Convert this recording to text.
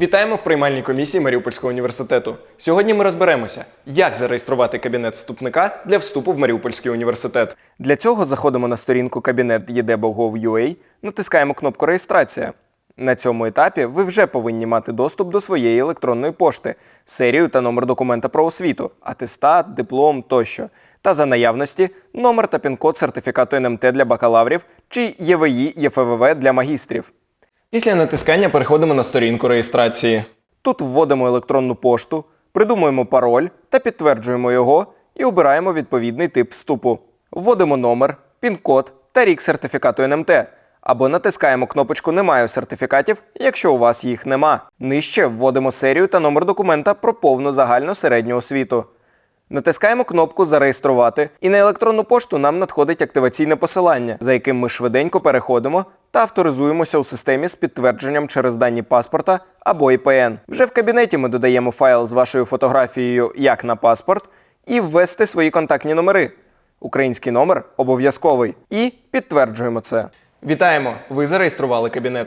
Вітаємо в приймальній комісії Маріупольського університету. Сьогодні ми розберемося, як зареєструвати кабінет вступника для вступу в Маріупольський університет. Для цього заходимо на сторінку кабінет єдебо.gov.ua, натискаємо кнопку Реєстрація. На цьому етапі ви вже повинні мати доступ до своєї електронної пошти, серію та номер документа про освіту, атестат, диплом тощо. Та за наявності номер та пін-код сертифікату НМТ для бакалаврів чи ЄВІ ЄФВВ для магістрів. Після натискання переходимо на сторінку реєстрації. Тут вводимо електронну пошту, придумуємо пароль та підтверджуємо його і обираємо відповідний тип вступу. Вводимо номер, пін-код та рік сертифікату НМТ. Або натискаємо кнопочку Не маю сертифікатів, якщо у вас їх нема. Нижче вводимо серію та номер документа про повну загальну середню освіту. Натискаємо кнопку Зареєструвати, і на електронну пошту нам надходить активаційне посилання, за яким ми швиденько переходимо та авторизуємося у системі з підтвердженням через дані паспорта або ІПН. Вже в кабінеті ми додаємо файл з вашою фотографією як на паспорт і ввести свої контактні номери. Український номер обов'язковий. І підтверджуємо це. Вітаємо! Ви зареєстрували кабінет.